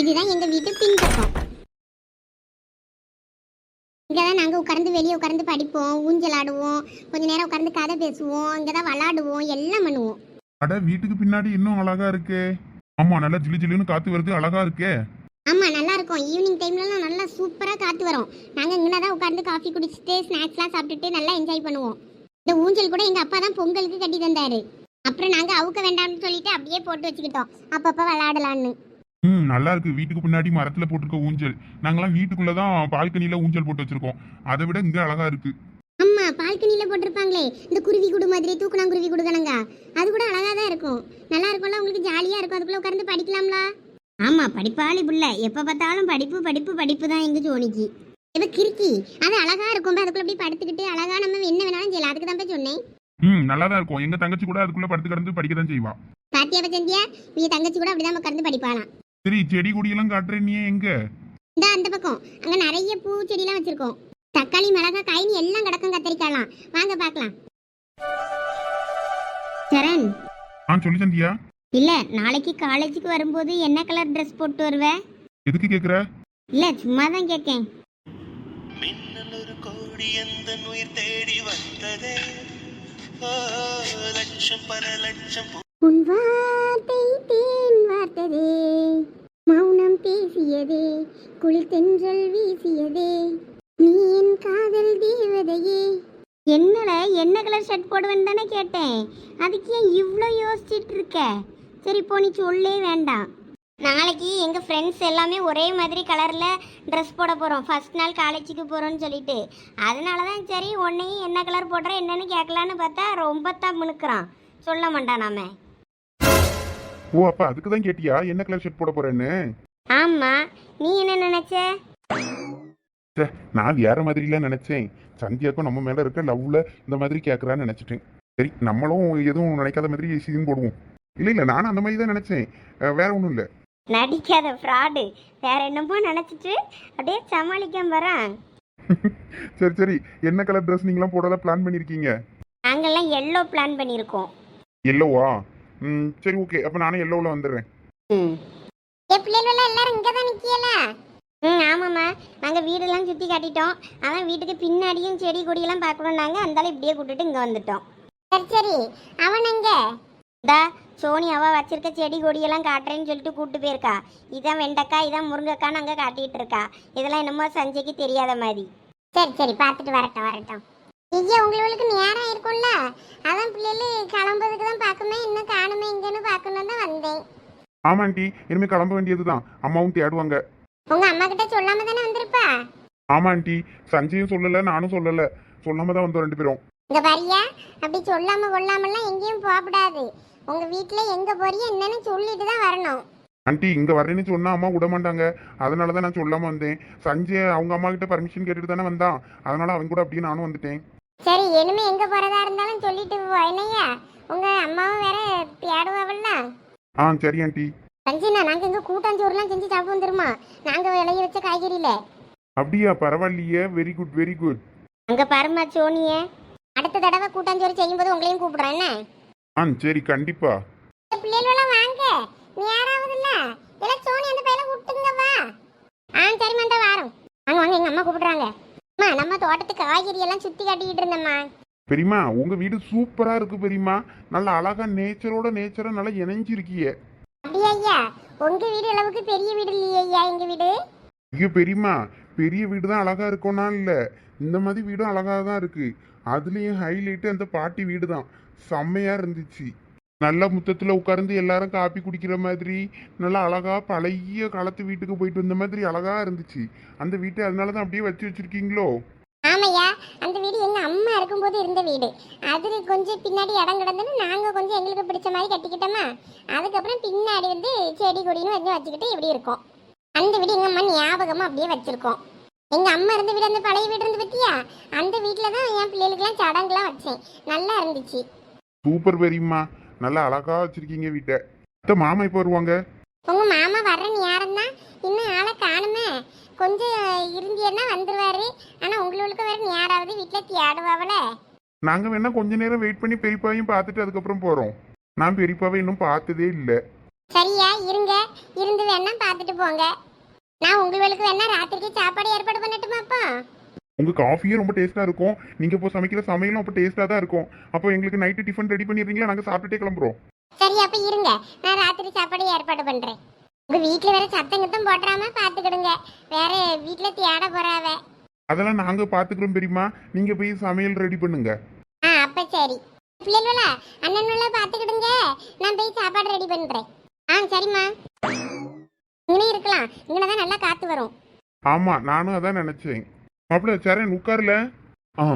இதுதான் எங்க வீட்டு பின்பக்கம் இங்கதான் நாங்க உட்கார்ந்து வெளியே உட்கார்ந்து படிப்போம் ஊஞ்சல் ஆடுவோம் கொஞ்ச நேரம் உட்கார்ந்து கதை பேசுவோம் இங்கதான் விளாடுவோம் எல்லாம் பண்ணுவோம். அட வீட்டுக்கு பின்னாடி இன்னும் அழகா இருக்கே. ஆமா நல்லா ஜிலு ஜிலுன்னு காத்து வருது அழகா இருக்கே. ஆமா நல்லா இருக்கும். ஈவினிங் டைம்லலாம் நல்லா சூப்பரா காத்து வரும். நாங்க இங்கே தான் உட்கார்ந்து காஃபி குடிச்சிட்டு ஸ்நாக்ஸ்லாம் சாப்பிட்டுட்டு நல்லா என்ஜாய் பண்ணுவோம். இந்த ஊஞ்சல் கூட எங்க அப்பா தான் பொங்கலுக்கு கட்டி தந்தாரு. அப்புறம் நாங்க அவுக்க வேண்டாம்னு சொல்லிட்டு அப்படியே போட்டு வச்சுக்கிட்டோம். அப்பப்ப விளையாடலான்னு ம் நல்லா இருக்கு. வீட்டுக்கு பின்னாடி மரத்துல போட்டிருக்க ஊஞ்சல். நாங்கெல்லாம் வீட்டுக்குள்ளதான் பால்கனில ஊஞ்சல் போட்டு வச்சிருக்கோம். அதை விட இங்க அழகா இருக்கு. அம்மா பால்கனில போட்டிருப்பாங்களே. இந்த குருவி கூடு மாதிரி தூக்குனாங்குருவி கூடு கணங்க அது கூட அழகா தான் இருக்கும். நல்லா இருக்கும்ல? உங்களுக்கு ஜாலியா இருக்கும். அதுக்குள்ள உட்கார்ந்து படிக்கலாம்ல? ஆமா படிப்பாளி புள்ள. எப்ப பார்த்தாலும் படிப்பு படிப்பு படிப்பு தான் எங்க ஜோனிக்கு. இப்ப கிறுக்கி. அது அழகா இருக்கும் அதுக்குள்ள அப்படியே படுத்துக்கிட்டு அழகா நம்ம என்ன வேணாலும் செய்யலாம். அதுக்கு தான் சொன்னேன். ம் நல்லா தான் இருக்கும். எங்க தங்கச்சி கூட அதுக்குள்ள படுத்து கிடந்து படிக்க தான் செய்வா. பாத்தியா பச்சந்தியா? நீ தங்கச்சி கூட அப்படிதான் உட்கார்ந்து படிப்பாளாம். சரி செடி கொடியெல்லாம் காட்டுற நீ எங்க? இந்த அந்த பக்கம். அங்க நிறைய பூ செடிலாம் வச்சிருக்கோம். தக்காளி மிளகா காய்னி எல்லாம் கிடக்கும் கத்திரிக்காயலாம். வாங்க பார்க்கலாம். சரண். ஆ சொல்லி சந்தியா. இல்ல நாளைக்கு காலேஜுக்கு வரும்போது என்ன கலர் ட்ரெஸ் போட்டு வருவ? எதுக்கு கேக்குற? இல்ல சும்மா தான் கேட்கேன் மின்னல் ஒரு கோடி எந்த உயிர் தேடி வந்ததே? லட்சம் பல லட்சம் உன் பேசியதே மௌனம் பேசியதே குளிர் தென்றல் வீசியதே. நீ என் காதல் தேவதையே. என்னல என்ன கலர் ஷர்ட் போடுவேன்னு தானே கேட்டேன். அதுக்கு ஏன் இவ்வளோ யோசிச்சுட்டு இருக்க சரி இப்போ நீ சொல்லே வேண்டாம். நாளைக்கு எங்கள் ஃப்ரெண்ட்ஸ் எல்லாமே ஒரே மாதிரி கலரில் ட்ரெஸ் போட போகிறோம் ஃபர்ஸ்ட் நாள் காலேஜுக்கு போகிறோன்னு சொல்லிட்டு. அதனால தான் சரி உன்னையும் என்ன கலர் போடுற என்னன்னு கேட்கலான்னு பார்த்தா ரொம்ப தான் முழுக்கிறான் சொல்ல மாட்டான் நாம. ஓ அப்ப அதுக்கு தான் கேட்டியா? என்ன கலர் ஷர்ட் போட போறேன்னு? ஆமா நீ என்ன நினைச்ச? ச்சே, நான் வேற மாதிரிலாம் நினைச்சேன். சந்தியாக்கும் நம்ம மேல இருக்க லவ்ல இந்த மாதிரி கேட்கறான்னு நினைச்சிட்டேன். சரி நம்மளும் எதுவும் நினைக்காத மாதிரி சீன் போடுவோம். இல்ல இல்ல நானும் அந்த மாதிரி தான் நினைச்சேன். அஹ், வேற ஒன்றும் இல்ல. நடிக்காத ஃப்ராடு வேற என்னமோ நினைச்சிட்டு அப்படியே சமாளிக்காம வரான் சரி சரி. என்ன கலர் ட்ரெஸ் நீங்களாம் போடலாம் பிளான் பண்ணிருக்கீங்க? நாங்கெல்லாம் எல்லோ பிளான் பண்ணியிருக்கோம். எல்லோவா ம் சரி ஓகே அப்ப நானும் எல்லோவில் வந்துடுறேன். ம். என் பிள்ளைகள் எல்லாரும் இங்கே தான் நிற்கல ம் ஆமாம்மா. நாங்கள் வீடெல்லாம் சுற்றி காட்டிட்டோம். அதான் வீட்டுக்கு பின்னாடியும் செடி கொடியெல்லாம் பார்க்கணுன்னாங்க அந்தாலும் இப்படியே கூட்டிட்டு இங்கே வந்துட்டோம். சரி சரி. அவன் எங்க? இந்தா சோனி வச்சிருக்க செடி கொடியெல்லாம் காட்டுறேன்னு சொல்லிட்டு கூப்பிட்டு போயிருக்கா. இதான் வெண்டைக்காய் இதான் முருங்கைக்கான்னு அங்கே காட்டிட்டு இருக்கா. இதெல்லாம் என்னமோ சஞ்சய்க்கு தெரியாத மாதிரி. சரி சரி. பார்த்துட்டு வரட்டும் வரட்டும். ஐயா உங்களுக்கு நேரம் இருக்கும்ல? அதான் பிள்ளைகள் கிளம்புறதுக்கு தான் பார்க்குமே இன்னும் காணுமே இங்கன்னு பார்க்கணும் தான் வந்தேன். ஆமா ஆண்டி. இனிமே கிளம்ப வேண்டியதுதான். அம்மாவும் தேடுவாங்க. உங்க அம்மா கிட்ட சொல்லாம தானே வந்திருப்பா? ஆமா ஆண்டி. சஞ்சயும் சொல்லல நானும் சொல்லல. சொல்லாம தான் வந்தோம் ரெண்டு பேரும். இந்த பாரியா அப்படி சொல்லாம கொள்ளாமலாம் எங்கேயும் போகக்கூடாது. உங்க வீட்ல எங்க போறிய என்னன்னு சொல்லிட்டு தான் வரணும். ஆண்டி இங்க வரேன்னு சொன்னா அம்மா விட மாட்டாங்க. அதனால தான் நான் சொல்லாம வந்தேன். சஞ்சய் அவங்க அம்மா கிட்ட பர்மிஷன் கேட்டுட்டு தானே வந்தான். அதனால அவன் கூட அப்படியே நானும் வந்துட்டேன். சரி இனிமே எங்க போறதா இருந்தாலும் சொல்லிட்டு போ என்னையா உங்க அம்மாவும் வேற தேடுவாவல்ல. ஆ சரி ஆண்டி. சஞ்சினா நாங்க இங்க கூட்டாஞ்சோறுலாம் செஞ்சு சாப்பிட்டு வந்துருமா நாங்க விளைய வச்ச காய்கறியில. அப்படியா பரவாயில்லையே. வெரி குட் வெரி குட் அங்க பாருமா சோனிய. அடுத்த தடவை கூட்டாஞ்சோறு செய்யும்போது உங்களையும் கூப்பிடுறேன் என்ன? ஆ சரி கண்டிப்பா. பிள்ளைகளெல்லாம் வாங்க. நேராவதுல்ல எல்லாம் சோனி அந்த பையல விட்டுங்க வா. ஆ சரிம்மா இந்த வாரம். வாங்க வாங்க எங்க அம்மா கூப்பிடுறாங்க. அம்மா நம்ம தோட்டத்துக்கு காய்கறி எல்லாம் சுத்தி காட்டிக்கிட்டு இருந்தம்மா. பெரியம்மா உங்க வீடு சூப்பரா இருக்கு பெரியம்மா. நல்ல அழகா நேச்சரோட நேச்சரா நல்லா இணைஞ்சிருக்கியே. அப்படியா ஐயா? உங்க வீடு அளவுக்கு பெரிய வீடு இல்லையா ஐயா எங்க வீடு? ஐயோ பெரியம்மா பெரிய வீடு தான் அழகா இருக்கும்னா இல்ல. இந்த மாதிரி வீடும் அழகா தான் இருக்கு. அதுலயும் ஹைலைட் அந்த பாட்டி வீடு தான் செம்மையா இருந்துச்சு. நல்ல முத்தத்துல உட்கார்ந்து எல்லாரும் காப்பி குடிக்கிற மாதிரி நல்லா அழகா பழைய காலத்து வீட்டுக்கு போயிட்டு வந்த மாதிரி அழகா இருந்துச்சு. அந்த வீட்டை அதனால தான் அப்படியே வச்சு வச்சிருக்கீங்களோ? ஆமையா அந்த வீடு எங்க அம்மா இருக்கும்போது இருந்த வீடு. அது கொஞ்சம் பின்னாடி இடம் கிடந்துன்னு நாங்க கொஞ்சம் எங்களுக்கு பிடிச்ச மாதிரி கட்டிக்கிட்டோமா. அதுக்கப்புறம் பின்னாடி வந்து செடி கொடின்னு வந்து வச்சுக்கிட்டு இப்படி இருக்கோம். அந்த வீடு எங்க அம்மா ஞாபகமா அப்படியே வச்சிருக்கோம். எங்க அம்மா இருந்த வீடு அந்த பழைய வீடு இருந்து பத்தியா? அந்த வீட்டுல தான் என் பிள்ளைகளுக்கெல்லாம் சடங்குலாம் வச்சேன். நல்லா இருந்துச்சு. சூப்பர் பெரியம்மா. நல்லா அழகா வச்சிருக்கீங்க வீட்டை. அத்தை மாமா இப்போ வருவாங்க? உங்க மாமா வர்ற நேரம் தான் இன்னும் ஆளை காணுமே. கொஞ்சம் இருந்தியன்னா வந்துருவாரு. ஆனா உங்களுக்கு வேற நேராவது வீட்டுல தேடுவாவல? நாங்க வேணா கொஞ்ச நேரம் வெயிட் பண்ணி பெரியப்பாவையும் பார்த்துட்டு அதுக்கப்புறம் போறோம். நான் பெரியப்பாவை இன்னும் பார்த்ததே இல்லை. சரியா இருங்க. இருந்து வேணா பார்த்துட்டு போங்க. நான் உங்களுக்கு வேணா ராத்திரிக்கு சாப்பாடு ஏற்பாடு பண்ணட்டுமா அப்போ உங்க காஃபியும் ரொம்ப டேஸ்டா இருக்கும். நீங்க இப்போ சமைக்கிற சமையலும் அப்போ டேஸ்டா தான் இருக்கும். அப்போ எங்களுக்கு நைட்டு டிஃபன் ரெடி பண்ணிடுறீங்களா? நாங்க சாப்பிட்டுட்டே கிளம்புறோம். சரி அப்ப இருங்க. நான் ராத்திரி சாப்பாடு ஏற்பாடு பண்றேன். உங்க வீட்டுல வேற சத்தம் கித்தம் போட்டுறாம பாத்துக்கிடுங்க. வேற வீட்டுல தேட போறாவ அதெல்லாம் நாங்க பாத்துக்கிறோம் பெரியம்மா. நீங்க போய் சமையல் ரெடி பண்ணுங்க. ஆ அப்ப சரி. பிள்ளைகளா அண்ணனுள்ள பாத்துக்கிடுங்க. நான் போய் சாப்பாடு ரெடி பண்றேன். ஆ சரிம்மா. இங்கே இருக்கலாம். இங்கே தான் நல்லா காத்து வரும். ஆமா நானும் அதான் நினைச்சேன். மாப்பிள்ள சரண் உட்கார்ல? ஆ.